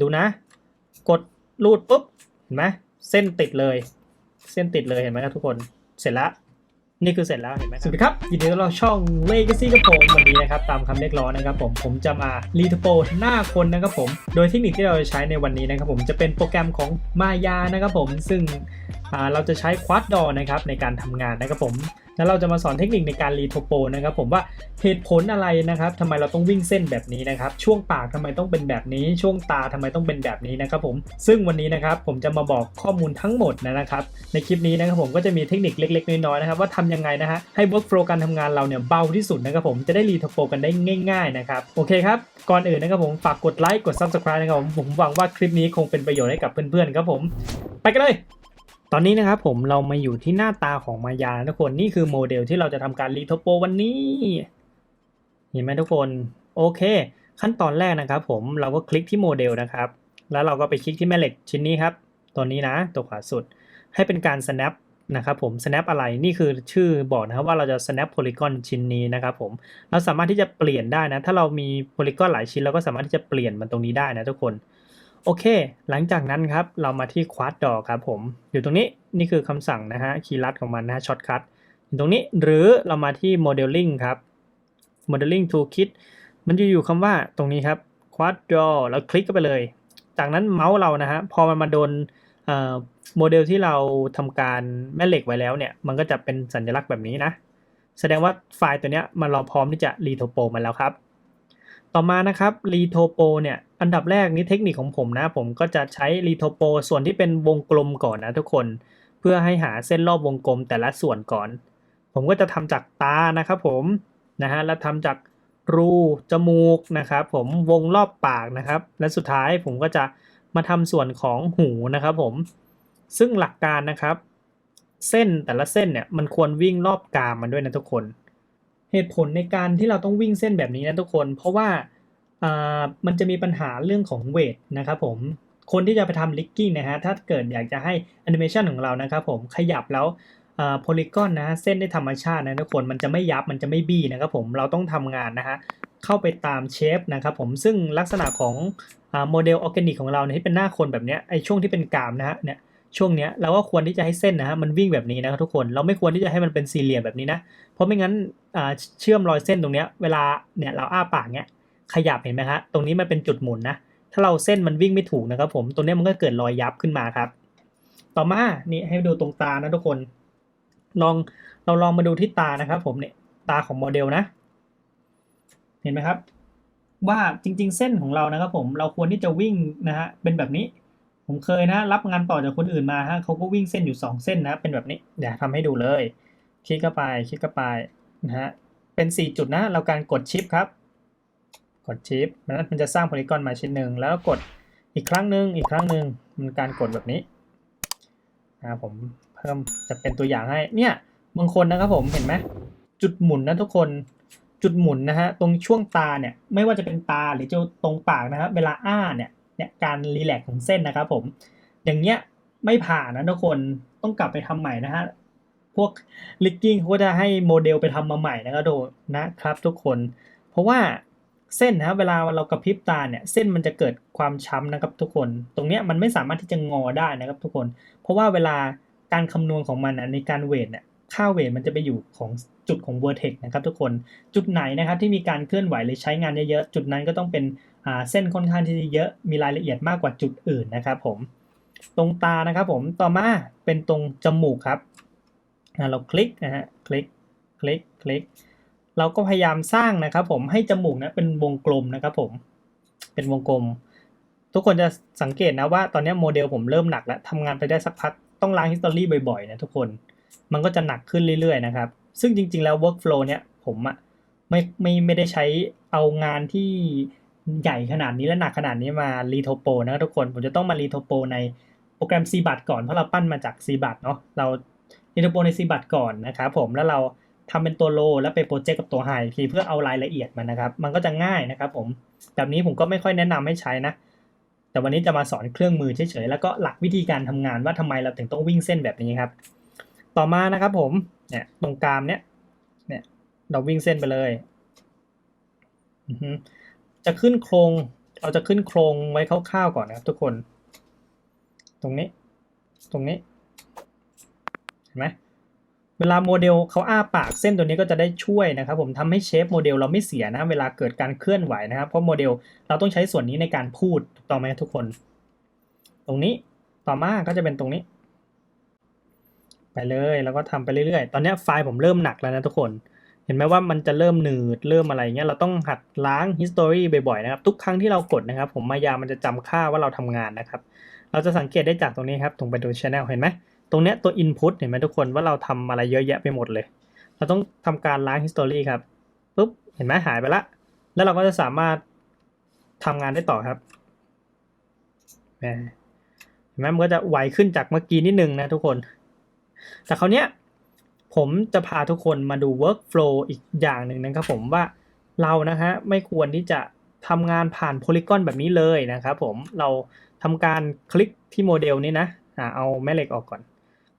ดูนะ กดรูดปุ๊บเห็นไหมเส้นติดเลย เส้นติดเลยเห็นไหมครับทุกคนเสร็จแล้วนี่คือเสร็จแล้วเห็นไหมสวัสดีครับ ยินดีต้อนรับช่อง Legacy กับผมวันนี้นะครับ ตามคำเรียกร้องนะครับผมผมจะมารีทโปหน้าคนนะครับผม โดยเทคนิคที่เราจะใช้ในวันนี้นะครับผมจะเป็นโปรแกรมของมายานะครับผมซึ่งเราจะใช้คว a ดดอนะครับในการทำงานนะครับผม แล้วเราจะมาสอนเทคนิคในการรีโทโปนะครับผมว่าเหตุผลอะไรนะครับทำไมเราต้องวิ่งเส้นแบบนี้นะครับ ช่วงปากทำไมต้องเป็นแบบนี้ ช่วงตาทำไมต้องเป็นแบบนี้นะครับผมซึ่งวันนี้นะครับผมจะมาบอกข้อมูลทั้งหมดนะครับ ในคลิปนี้นะครับผมก็จะมีเทคนิคเล็ก ๆ น้อยๆนะครับว่าทำยังไงนะฮะให้ workflow การทำงานเราเนี่ยเบาที่สุดนะครับผมจะได้รีโทโปกันได้ง่าย ๆนะครับโอเคครับก่อนอื่นนะครับผมฝากกดไลค์กด subscribe นะครับผมผมหวังว่าคลิปนี้คงเป็นประโยชน์ให้กับเพื่อนๆครับผม ไปกันเลย ตอนนี้นะครับผมเรามาอยู่ที่หน้าตาของมายาทุกคนนี่คือโมเดลที่เราจะทำการรีโทโปวันนี้ เห็นไหมทุกคนโอเค ขั้นตอนแรกนะครับผมเราก็คลิกที่โมเดลนะครับ แล้วเราก็ไปคลิกที่แม่เหล็กชิ้นนี้ครับ ตัวนี้นะ ตัวขวาสุดให้เป็นการ snap นะครับผม snap อะไรนี่คือชื่อบอกนะครับว่าเราจะ snap polygon ชิ้นนี้นะครับผมเราสามารถที่จะเปลี่ยนได้นะ ถ้าเรามี polygon หลายชิ้นเราก็สามารถที่จะเปลี่ยนมันตรงนี้ได้นะทุกคน โอเค หลังจากนั้นครับเรามาที่ quad door ครับผม อยู่ตรงนี้นี่คือคำสั่งนะฮะคีย์ลัดของมันนะฮะ shortcut อยู่ตรงนี้หรือเรามาที่ modeling ครับ modeling toolkit มันจะอยู่คำว่าตรงนี้ครับ quad door แล้วคลิกเข้าไปเลย จากนั้นเมาส์เรานะฮะพอมันมาโดนโมเดลที่เราทำการแม่เหล็กไว้แล้วเนี่ย มันก็จะเป็นสัญลักษณ์แบบนี้นะ แสดงว่าไฟล์ตัวเนี้ยมันรอพร้อมที่จะรีโทโปมาแล้วครับ ต่อมานะครับรีโทโปเนี่ย อันดับแรกนี่เทคนิคของผมนะ ผมก็จะใช้รีโทโปส่วนที่เป็นวงกลมก่อนนะทุกคน เพื่อให้หาเส้นรอบวงกลมแต่ละส่วนก่อน ผมก็จะทำจากตานะครับผมนะฮะแล้วทำจากรูจมูกนะครับผมวงรอบปากนะครับ และสุดท้ายผมก็จะมาทำส่วนของหูนะครับผมซึ่งหลักการนะครับ เส้นแต่ละเส้นเนี่ยมันควรวิ่งรอบกรามมันด้วยนะทุกคน เหตุผลในการที่เราต้องวิ่งเส้นแบบนี้นะทุกคน เพราะว่า มันจะมีปัญหาเรื่องของเวทนะครับผมคนที่จะไปทำลิกกิ้งนะฮะถ้าเกิดอยากจะให้แอนิเมชันของเรานะครับผมขยับแล้วโพลีกอนนะฮะเส้นได้ธรรมชาตินะทุกคนมันจะไม่ยับมันจะไม่บี้นะครับผมเราต้องทำงานนะฮะเข้าไปตามเชฟนะครับผมซึ่งลักษณะของโมเดลออร์แกนิกของเราเนี่ยที่เป็นหน้าคนแบบเนี้ยไอช่วงที่เป็นกามนะฮะเนี่ยช่วงเนี้ยเราก็ควรที่จะให้เส้นนะฮะมันวิ่งแบบนี้นะครับทุกคนเราไม่ควรที่จะให้มันเป็นสี่เหลี่ยมแบบนี้นะเพราะไม่งั้นอ่าเชื่อมรอยเส้นตรงเนี้ยเวลาเนี่ยเราอ้าปากเนี้ย ขยับเห็นไหมฮะตรงนี้มันเป็นจุดหมุนนะ ถ้าเราเส้นมันวิ่งไม่ถูกนะครับ ผมตรงนี้มันก็เกิดรอยยับขึ้นมาครับ ต่อมานี่ให้ดูตรงตานะทุกคน ลองเราลองมาดูที่ตานะครับผมเนี่ยตาของโมเดลนะ เห็นไหมครับ ว่าจริง ๆ เส้นของเรานะครับผมเราควรที่จะวิ่งนะฮะเป็นแบบนี้ ผมเคยนะ รับงานต่อจากคนอื่นมาฮะเขาก็วิ่งเส้นอยู่ 2 เส้นนะเป็นแบบนี้เดี๋ยวทำให้ดูเลยคลิกเข้าไปคลิกเข้าไปนะฮะเป็น 4 จุดนะ เราการกดชิปครับ ดชิปมันมันจะสร้างโพลีกอนมาชิ้นหนึ่งแล้วกดอีกครั้งหนึ่งอีกครั้งหนึ่งมันการกดแบบนี้นะผมเพิ่มจะเป็นตัวอย่างให้เนี่ยบางคนนะครับผมเห็นไหมจุดหมุนนะทุกคนจุดหมุนนะฮะตรงช่วงตาเนี่ยไม่ว่าจะเป็นตาหรือจะตรงปากนะครับเวลาอ้าเนี่ยเนี่ยการรีแลกซ์ของเส้นนะครับผมอย่างเงี้ยไม่ผ่านนะทุกคนต้องกลับไปทำใหม่นะฮะพวกลิกกิ้งเขาก็จะให้โมเดลไปทำมาใหม่นะครับโดนะครับทุกคน เพราะว่า เส้นนะเวลาเรากระพริบตาเนี่ยเส้นมันจะเกิดความช้ำนะครับทุกคน ตรงเนี้ยมันไม่สามารถที่จะงอได้นะครับทุกคน เพราะว่าเวลาการคำนวณของมันในการเวทเนี่ยค่าเวทมันจะไปอยู่ของจุดของเวอร์เทกนะครับทุกคนจุดไหนนะครับที่มีการเคลื่อนไหวหรือใช้งานเยอะๆจุดนั้นก็ต้องเป็นเส้นค่อนข้างที่จะเยอะมีรายละเอียดมากกว่าจุดอื่นนะครับผมตรงตานะครับผมต่อมาเป็นตรงจมูกครับเราคลิกนะฮะคลิกคลิกคลิก เราก็พยายามสร้างนะครับ ผมให้จมูกนะเป็นวงกลมนะครับ ผมเป็นวงกลม ทุกคนจะสังเกตนะว่าตอนนี้โมเดลผมเริ่มหนักแล้วทำงานไปได้สักพักต้องล้างฮิสตอรี่บ่อยๆนะทุกคนมันก็จะหนักขึ้นเรื่อยๆนะครับ ซึ่งจริงๆแล้ว workflow เนี่ยผมอะไม่ไม่ไม่ได้ใช้เอางานที่ใหญ่ขนาดนี้และหนักขนาดนี้มารีโทโปนะทุกคนผมจะต้องมารีโทโปในโปรแกรม c b a t ก่อนเพราะเราปั้นมาจาก c b a t เนาะเรารีโทโปใน c b a t ก่อนนะครับผมแล้วเรา ทำเป็นตัวโลแล้วไปโปรเจกต์กับตัวไฮทีเพื่อเอารายละเอียดมันนะครับ มันก็จะง่ายนะครับผมแบบนี้ผมก็ไม่ค่อยแนะนำให้ใช้นะ แต่วันนี้จะมาสอนเครื่องมือเฉยๆแล้วก็หลักวิธีการทำงานว่าทำไมเราถึงต้องวิ่งเส้นแบบนี้ครับ ต่อมานะครับผมเนี่ยตรงกลางเนี้ยเนี่ยเราวิ่งเส้นไปเลยจะขึ้นโครงเราจะขึ้นโครงไว้คร่าวๆก่อนนะครับ ทุกคน ตรงนี้ ตรงนี้ เห็นไหม เวลาโมเดลเขาอ้าปากเส้นตัวนี้ก็จะได้ช่วยนะครับผมทำให้เชฟโมเดลเราไม่เสียนะเวลาเกิดการเคลื่อนไหวนะครับ เพราะโมเดลเราต้องใช้ส่วนนี้ในการพูดถูกต้องไหมทุกคน ตรงนี้ต่อมาก็จะเป็นตรงนี้ ไปเลยแล้วก็ทำไปเรื่อยๆ ตอนนี้ไฟล์ผมเริ่มหนักแล้วนะทุกคน เห็นไหมว่ามันจะเริ่มหนืดเริ่มอะไรเงี้ยเราต้องหัดล้าง history บ่อยๆนะครับทุกครั้งที่เรากดนะครับ ผมมายามันจะจำค่าว่าเราทำงานนะครับ เราจะสังเกตได้จากตรงนี้ครับตรงไปดู channel เห็นไหม ตรงเนี้ยตัว input เห็นไหมทุกคนว่าเราทำอะไรเยอะแยะไปหมดเลย เราต้องทำการล้าง history ครับปุ๊บเห็นไหมหายไปละ แล้วเราก็จะสามารถทำงานได้ต่อครับเห็นไหมมันก็จะไวขึ้นจากเมื่อกี้นิดนึงนะทุกคน แต่คราวเนี้ยผมจะพาทุกคนมาดู workflow อีกอย่างหนึ่งนะครับผมว่าเรานะฮะไม่ควรที่จะทำงานผ่านโพลีกอนแบบนี้เลยนะครับผมเราทำการคลิกที่โมเดลนี้นะเอาแม่เหล็กออกก่อน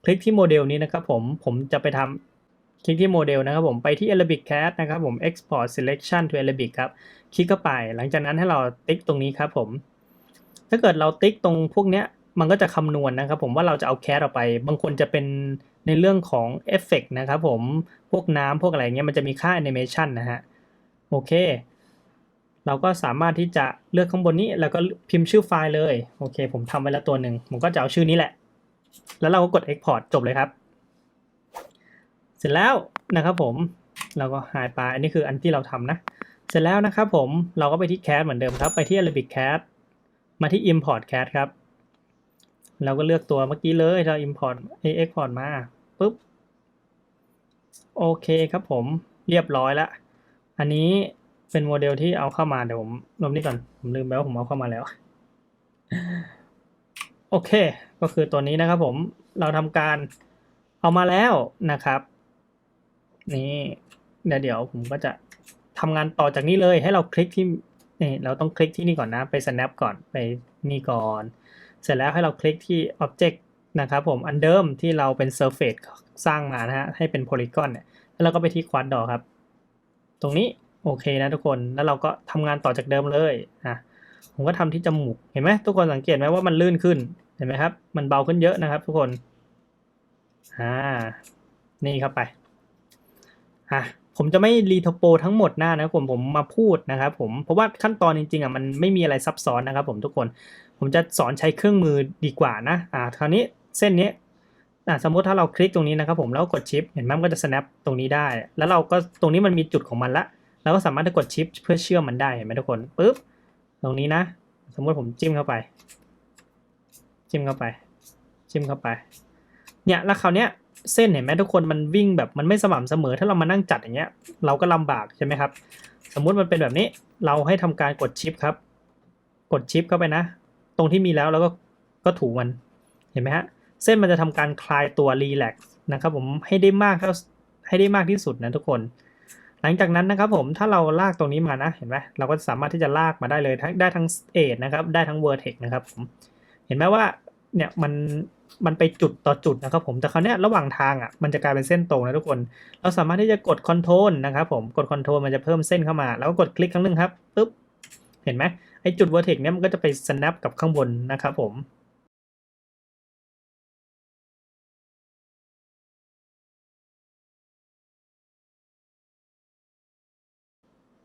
คลิกที่โมเดลนี้นะครับผมผมจะไปทำคลิกที่โมเดลนะครับผมไปที่ Arabic Cat นะครับผม Export Selection to Arabic ครับคลิกเข้าไป หลังจากนั้นให้เราติ๊กตรงนี้ครับผมถ้าเกิดเราติ๊กตรงพวกเนี้ยมันก็จะคำนวณนะครับผมว่าเราจะเอาแคสออกไป บางคนจะเป็นในเรื่องของเอฟเฟกนะครับผมพวกน้ำพวกอะไรเงี้ยมันจะมีค่าแอนิเมชันนะฮะโอเค เราก็สามารถที่จะเลือกข้างบนนี้แล้วก็พิมพ์ชื่อไฟล์เลย โอเค ผมทำไว้แล้วตัวหนึ่งผมก็จะเอาชื่อนี้แหละ แล้วเราก็กด Export จบเลยครับ เสร็จแล้วนะครับผมเราก็หายไปอันนี้คืออันที่เราทำนะ เสร็จแล้วนะครับผมเราก็ไปที่ Cat เหมือนเดิมครับ ไปที่ Arabic Cat มาที่ Import Cat ครับ เราก็เลือกตัวเมื่อกี้เลยเรา Import เอ Export มาปุ๊บโอเคครับผมเรียบร้อยล้วอันนี้เป็นโมเดลที่เอาเข้ามาเดี๋ยวผมลบนี่ก่อน ผมลืมไปว่าผมเอาเข้ามาแล้ว โอเค ก็คือตัวนี้นะครับผมเราทำการเอามาแล้วนะครับ นี่เดี๋ยวเดี๋ยวผมก็จะทำงานต่อจากนี้เลยให้เราคลิกที่นี่เราต้องคลิกที่นี่ก่อนนะไป snap ก่อนไปนี่ก่อน เสร็จแล้วให้เราคลิกที่ object นะครับผมอันเดิมที่เราเป็น surface สร้างมานะฮะให้เป็น polygon เนี่ยแล้วเราก็ไปที่ quad door ครับ ตรงนี้โอเคนะทุกคนแล้วเราก็ทำงานต่อจากเดิมเลยอะ ผมก็ทำที่จมูกเห็นไหมทุกคนสังเกตไหมว่ามันลื่นขึ้นเห็นไหมครับ มันเบาขึ้นเยอะนะครับ ทุกคนอ่านี่เข้าไปอะผมจะไม่รีทโปทั้งหมดหน้านะผมผมมาพูดนะครับผมเพราะว่าขั้นตอนจริงๆอะมันไม่มีอะไรซับซ้อนนะครับ ผมทุกคนผมจะสอนใช้เครื่องมือดีกว่านะอ่าคราวนี้เส้นนี้อ่าสมมติถ้าเราคลิกตรงนี้นะครับผมแล้วกดชิปเห็นไหมมันก็จะ snap ตรงนี้ได้ แล้วเราก็ตรงนี้มันมีจุดของมันละเราก็สามารถจะกดชิปเพื่อเชื่อมมันได้เห็นไหมทุกคนปุ๊บ ตรงนี้นะ สมมติผมจิ้มเข้าไป จิ้มเข้าไป จิ้มเข้าไป เนี่ยแล้วคราวเนี้ยเส้นเห็นไหมทุกคนมันวิ่งแบบมันไม่สม่ำเสมอถ้าเรามานั่งจัดอย่างเงี้ย เราก็ลำบากใช่ไหมครับ สมมุติมันเป็นแบบนี้เราให้ทำการกดชิปครับ กดชิปเข้าไปนะ ตรงที่มีแล้วแล้วก็ก็ถูมันเห็นไหมฮะเส้นมันจะทำการคลายตัวรีแลกซ์นะครับผมให้ได้มากเท่าให้ได้มากที่สุดนะทุกคน หลังจากนั้นนะครับผมถ้าเราลากตรงนี้มานะเห็นไหมเราก็สามารถที่จะลากมาได้เลยทั้งได้ทั้งเอทนะครับได้ทั้งเวอร์เทกนะครับผมเห็นไหมว่าเนี่ยมันมันไปจุดต่อจุดนะครับผมแต่คราวนี้ระหว่างทางอะมันจะกลายเป็นเส้นตรงนะทุกคน เราสามารถที่จะกดคอนโทรลนะครับผมกดคอนโทรลมันจะเพิ่มเส้นเข้ามา แล้วก็กดคลิกครั้งหนึ่งครับปุ๊บเห็นไหมไอจุดเวอร์เทกเนี้ยมันก็จะไป snap กับข้างบนนะครับผม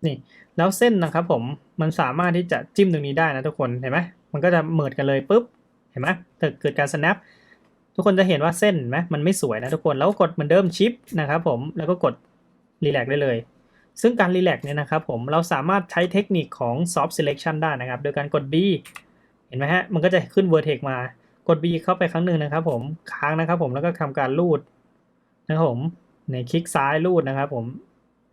นี่แล้วเส้นนะครับผมมันสามารถที่จะจิ้มตรงนี้ได้นะทุกคนเห็นไหมมันก็จะเมิดกันเลยปุ๊บเห็นไหมเกิดเกิดการ snap ทุกคนจะเห็นว่าเส้นไหมมันไม่สวยนะทุกคนแล้วกดเหมือนเดิมชิปนะครับผมแล้วก็กดรีแลกได้เลย ซึ่งการรีแลกเนี่ยนะครับผมเราสามารถใช้เทคนิคของ soft selection ได้นะครับ โดยการกด B เห็นไหมฮะมันก็จะขึ้น vertex มากด B เข้าไปครั้งหนึ่งนะครับผมค้างนะครับผมแล้วก็ทำการลูดนะครับผมในคลิกซ้ายลูดนะครับผม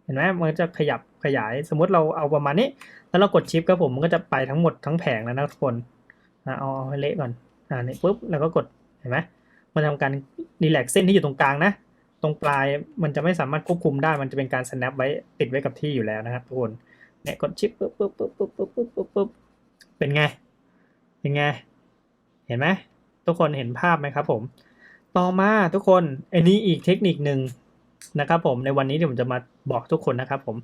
เห็นไหมมันจะขยับขยายสมมติเราเอาประมาณนี้ แล้วเรากดชิปครับผมมันก็จะไปทั้งหมดทั้งแผงแล้วนะทุกคนนะเอาเอาให้เละก่อนอ่านี่ปุ๊บแล้วก็กดเห็นไหมมันทำการรีแลกเส้นที่อยู่ตรงกลางนะ ตรงปลายมันจะไม่สามารถควบคุมได้มันจะเป็นการ snap ไว้ติดไว้กับที่อยู่แล้วนะครับทุกคนเนี่ยกดชิปปุ๊บปุ๊บปุ๊บปุ๊บปุ๊บปุ๊บปุ๊บปุ๊บเป็นไง เป็นไง เห็นไหมทุกคนเห็นภาพไหมครับผม ต่อมาทุกคนอันนี้อีกเทคนิคหนึ่งนะครับผมในวันนี้ที่ผมจะมา บอกทุกคนนะครับผม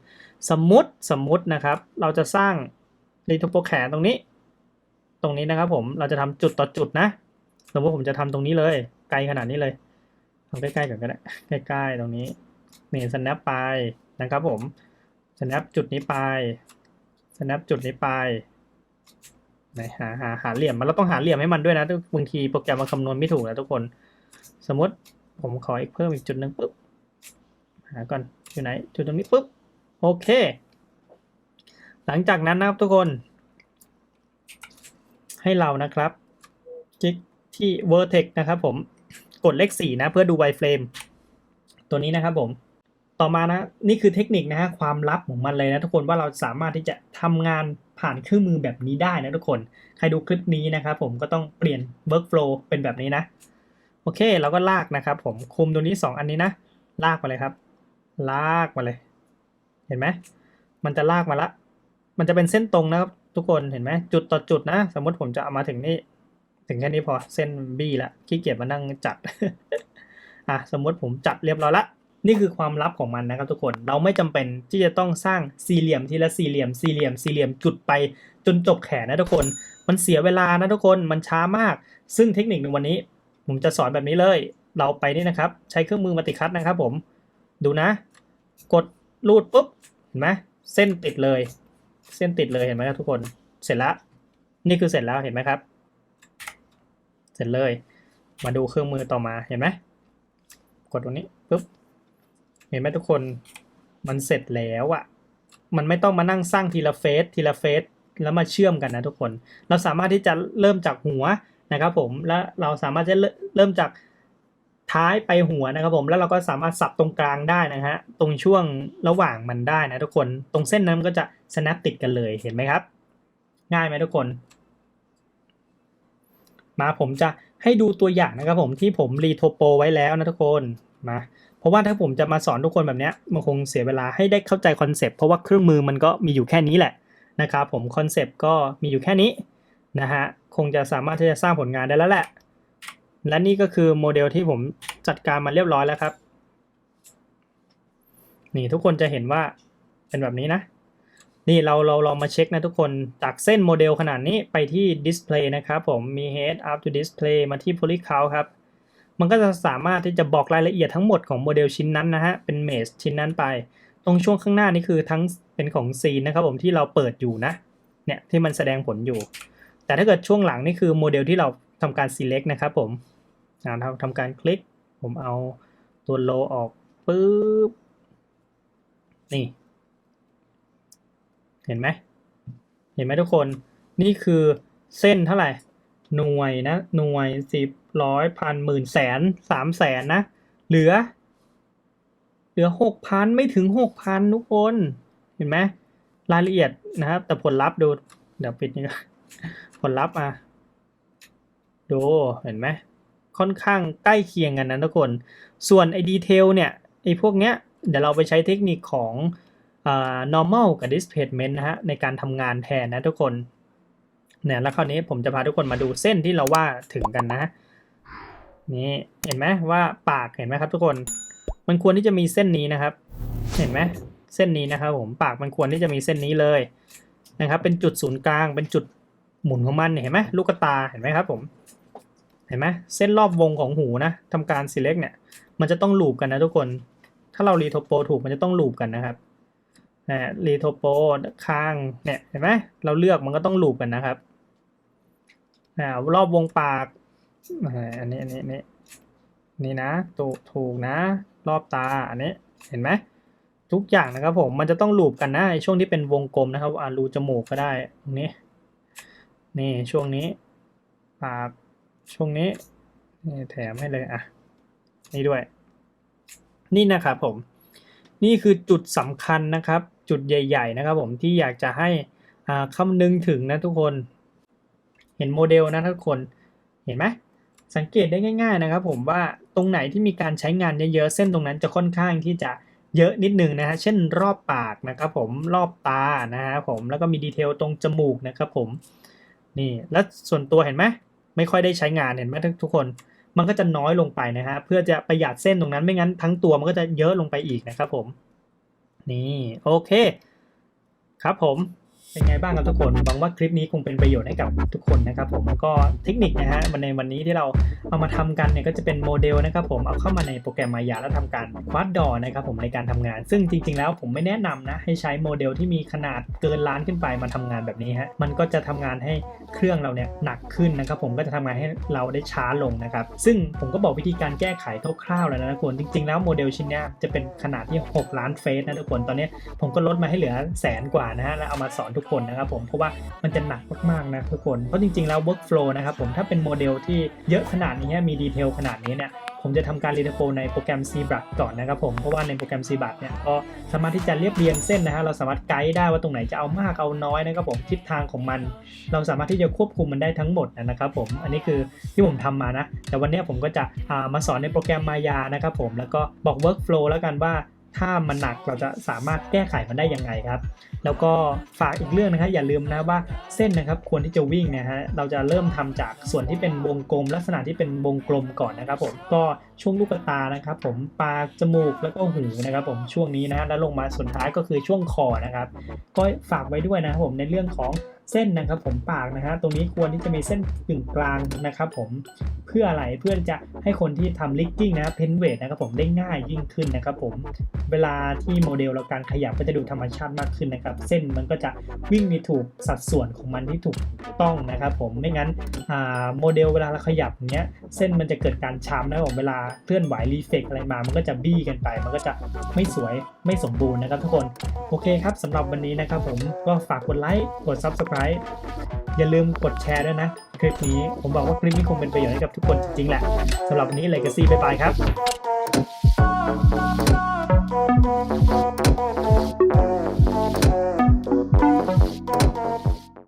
สมมติสมมตินะครับ เราจะสร้างรีโทโปแขนตรงนี้ ตรงนี้นะครับผมเราจะทำจุดต่อจุดนะ สมมติผมจะทำตรงนี้เลย ไกลขนาดนี้เลยทำใกล้ๆก่อนก็ได้ใกล้ๆตรงนี้นี่ snap ไปนะครับผม snap จุดนี้ไป snap จุดนี้ไปไหนหาหาหาเหลี่ยมมันเราต้องหาเหลี่ยมให้มันด้วยนะบางทีโปรแกรมมันคำนวณไม่ถูกนะทุกคน สมมติผมขออีกเพิ่มอีกจุดหนึ่งปุ๊บ หาก่อนอยู่ไหนจุดตรงนี้ปุ๊บโอเค หลังจากนั้นนะครับทุกคน ให้เรานะครับคลิกที่ vertex นะครับผมกดเลข 4 นะ เพื่อดู wireframe ตัวนี้นะครับผม ต่อมานะ นี่คือเทคนิคนะฮะความลับของมันเลยนะทุกคนว่าเราสามารถที่จะทำงานผ่านเครื่องมือแบบนี้ได้นะทุกคน ใครดูคลิปนี้นะครับผมก็ต้องเปลี่ยน workflow เป็นแบบนี้นะ โอเค เราก็ลากนะครับผมคุมตัวนี้ 2 อันนี้นะ ลากมาเลยครับ ลากมาเลย เห็นไหมมันจะลากมาละ มันจะเป็นเส้นตรงนะครับทุกคนเห็นไหมจุดต่อจุดนะ สมมติผมจะเอามาถึงนี่ถึงแค่นี้พอเส้นบี้ละขี้เกียจมานั่งจัดอะสมมติผมจัดเรียบร้อยละนี่คือความลับของมันนะครับทุกคนเราไม่จำเป็นที่จะต้องสร้างสี่เหลี่ยมทีละสี่เหลี่ยมสี่เหลี่ยมสี่เหลี่ยมจุดไปจนจบแขนนะทุกคน มันเสียเวลานะทุกคนมันช้ามาก ซึ่งเทคนิคในวันนี้ ผมจะสอนแบบนี้เลย เราไปนี่นะครับ ใช้เครื่องมือมัติคัตนะครับผมดูนะ กดรูดปุ๊บเห็นไหมเส้นติดเลย เส้นติดเลยเห็นไหมครับทุกคนเสร็จแล้วนี่คือเสร็จแล้วเห็นไหมครับ เสร็จเลย มาดูเครื่องมือต่อมาเห็นไหมกดตรงนี้ปุ๊บเห็นไหมทุกคนมันเสร็จแล้วอะ่ะมันไม่ต้องมานั่งสร้างทีละเฟสทีละเฟสแล้วมาเชื่อมกันนะทุกคน เราสามารถที่จะเริ่มจากหัวนะครับผม แล้วเราสามารถจะเริ่มจาก ท้ายไปหัวนะครับผมแล้วเราก็สามารถสับตรงกลางได้นะฮะตรงช่วงระหว่างมันได้นะทุกคนตรงเส้นนั้นมันก็จะ snap ติดกันเลยเห็นไหมครับ ง่ายไหมทุกคน มาผมจะให้ดูตัวอย่างนะครับผมที่ผมรีโทโปไว้แล้วนะทุกคนมาเพราะว่าถ้าผมจะมาสอนทุกคนแบบนี้มันคงเสียเวลาให้ได้เข้าใจคอนเซปต์เพราะว่าเครื่องมือมันก็มีอยู่แค่นี้แหละนะครับผมคอนเซปต์ก็มีอยู่แค่นี้นะฮะคงจะสามารถที่จะสร้างผลงานได้แล้วแหละ และนี่ก็คือโมเดลที่ผมจัดการมาเรียบร้อยแล้วครับ นี่ทุกคนจะเห็นว่าเป็นแบบนี้นะ นี่เราเราลองมาเช็คนะทุกคนจากเส้นโมเดลขนาดนี้ไปที่ Display นะครับผมมี Head up to Display มาที่ Poly Count ครับ มันก็จะสามารถที่จะบอกรายละเอียดทั้งหมดของโมเดลชิ้นนั้นนะฮะ เป็นเม e ชิ้นนั้นไป ตรงช่วงข้างหน้านี่คือทั้งเป็นของซีนนะครับผมที่เราเปิดอยู่นะ เนี่ยที่มันแสดงผลอยู่ แต่ถ้าเกิดช่วงหลังนี่คือโมเดลที่เรา ทำการ select นะครับผมทำทำการคลิก ผมเอาตัว low ออกปุ๊บ นี่ เห็นไหม เห็นไหมทุกคน นี่คือเส้นเท่าไหร่ หน่วยนะ หน่วยสิบร้อยพันหมื่นแสนสามแสนนะ เหลือ เหลือหกพันไม่ถึงหกพันทุกคน เห็นไหมรายละเอียดนะครับ แต่ผลลัพธ์ดู เดี๋ยวปิดนี่ก็ผลลัพธ์อะ ดูเห็นไหมค่อนข้างใกล้เคียงกันนะทุกคน ส่วนไอ้ดีเทลเนี่ยไอ้พวกเนี้ยเดี๋ยวเราไปใช้เทคนิคของ normal กับ displacement นะฮะในการทำงานแทนนะทุกคนเนี่ยแล้วคราวนี้ผมจะพาทุกคนมาดูเส้นที่เราว่าถึงกันนะ นี่เห็นไหมว่าปากเห็นไหมครับทุกคน มันควรที่จะมีเส้นนี้นะครับ เห็นไหมเส้นนี้นะครับผมปากมันควรที่จะมีเส้นนี้เลยนะครับ เป็นจุดศูนย์กลางเป็นจุดหมุนของมันเห็นไหมลูกตาเห็นไหมครับผม เห็นไหมเส้นรอบวงของหูนะทำการ select เนี่ย มันจะต้องลูปกันนะทุกคน ถ้าเรารีโทโปถูกมันจะต้องลูปกันนะครับนะรีโทโปข้างเนี่ยเห็นไหมเราเลือกมันก็ต้องลูปกันนะครับรอบวงปากอันนี้อันนี้นี่นี่นะถูกถูกนะ รอบตาอันนี้เห็นไหมทุกอย่างนะครับผมมันจะต้องลูปกันนะช่วงที่เป็นวงกลมนะครับอ่ารูจมูกก็ได้ตรงนี้ นี่ช่วงนี้ปาก ช่วงนี้นี่แถมให้เลยอะ นี่ด้วย นี่นะครับผม นี่คือจุดสำคัญนะครับ จุดใหญ่ ๆ นะครับผมที่อยากจะให้คำนึงถึงนะทุกคน เห็นโมเดลนะทุกคนเห็นไหมสังเกตได้ง่าย ๆนะครับ ผมว่าตรงไหนที่มีการใช้งานเยอะๆเส้นตรงนั้นจะค่อนข้างที่จะเยอะนิดนึงนะฮะ เช่นรอบปากนะครับผม รอบตานะฮะผม แล้วก็มีดีเทลตรงจมูกนะครับผม นี่ แล้วส่วนตัวเห็นไหม ไม่ค่อยได้ใช้งานเห็นไหมทุกคน มันก็จะน้อยลงไปนะฮะเพื่อจะประหยัดเส้นตรงนั้นไม่งั้นทั้งตัวมันก็จะเยอะลงไปอีกนะครับผม นี่โอเค ครับผม เป็นไงบ้างครับทุกคนหวังว่าคลิปนี้คงเป็นประโยชน์ให้กับทุกคนนะครับผมก็เทคนิคนะฮะวันในวันนี้ที่เราเอามาทำกันเนี่ยก็จะเป็นโมเดลนะครับผมเอาเข้ามาในโปรแกรมมายาแล้วทำการควาดดอนะครับผมในการทำงาน ซึ่งจริง ๆ แล้วผมไม่แนะนำนะให้ใช้โมเดลที่มีขนาดเกินล้านขึ้นไปมาทำงานแบบนี้ฮะมันก็จะทำงานให้เครื่องเราเนี่ยหนักขึ้นนะครับผมก็จะทำงานให้เราได้ช้าลงนะครับซึ่งผมก็บอกวิธีการแก้ไขคร่าวๆแล้วนะทุกคนจริง ๆ แล้วโมเดลชิ้นเนี้ยจะเป็นขนาดที่ 6 ล้านเฟสนะทุกคนตอนนี้ผมก็ลดมาให้เหลือแสนกว่านะฮะแล้วเอามาสอนทุกคนนะครับผมเพราะว่ามันจะหนักมากๆนะทุกคนเพราะจริงๆแล้ว workflow นะครับผมถ้าเป็นโมเดลที่เยอะขนาดนี้มีดีเทลขนาดนี้เนี่ยผมจะทำการ r e d e f o ในโปรแกรม ZBrush ก่อนนะครับผม เพราะว่าในโปรแกรม ZBrush เนี่ยก็สามารถที่จะเรียบเรียงเส้นนะฮะเราสามารถไกด์ได้ว่าตรงไหนจะเอามากเอาน้อยนะครับผมทิศทางของมัน เราสามารถที่จะควบคุมมันได้ทั้งหมดนะครับผมอันนี้คือที่ผมทำมานะ แต่วันนี้ผมก็จะามาสอนในโปรแกรมมายานะครับผมแล้วก็บอก workflow แล้วกันว่า ถ้ามันหนักเราจะสามารถแก้ไขมันได้ยังไงครับ แล้วก็ฝากอีกเรื่องนะครับอย่าลืมนะว่าเส้นนะครับควรที่จะวิ่งเนะฮะเราจะเริ่มทำจากส่วนที่เป็นวงกลม ลักษณะที่เป็นวงกลมก่อนนะครับผมก็ ช่วงลูกตานะครับ ผมปากจมูกแล้วก็หูนะครับ ผมช่วงนี้นะฮะแล้วลงมาสุดท้ายก็คือช่วงคอนะครับ ก็ฝากไว้ด้วยนะครับผมในเรื่องของเส้นนะครับ ผมปากนะฮะตรงนี้ควรที่จะมีเส้นกึ่งกลางนะครับ ผมเพื่ออะไรเพื่อจะให้คนที่ทำลิกกิ้งนะเพนเวทนะครับผมได้ง่ายยิ่งขึ้นนะครับ ผมเวลาที่โมเดลเราการขยับก็จะดูธรรมชาติมากขึ้นนะครับ เส้นมันก็จะวิ่งในถูกสัดส่วนของมันที่ถูกต้องนะครับ ผมไม่งั้นอ่าโมเดลเวลาเราขยับเงี้ยเส้นมันจะเกิดการช้ำนะครับผมเวลาเคลื่อนไหวรีเฟกอะไรมา มันก็จะบี้กันไป มันก็จะไม่สวยไม่สมบูรณ์นะครับทุกคน โอเคครับสำหรับวันนี้นะครับผมก็ฝากกดไลค์กด Subscribe อย่าลืมกดแชร์ด้วยนะ คลิปนี้ผมบอกว่าคลิปนี้คงเป็นประโยชน์ให้กับทุกคนจริงๆแหละสำหรับวันนี้เลยกซี่บ๊ายบายครับ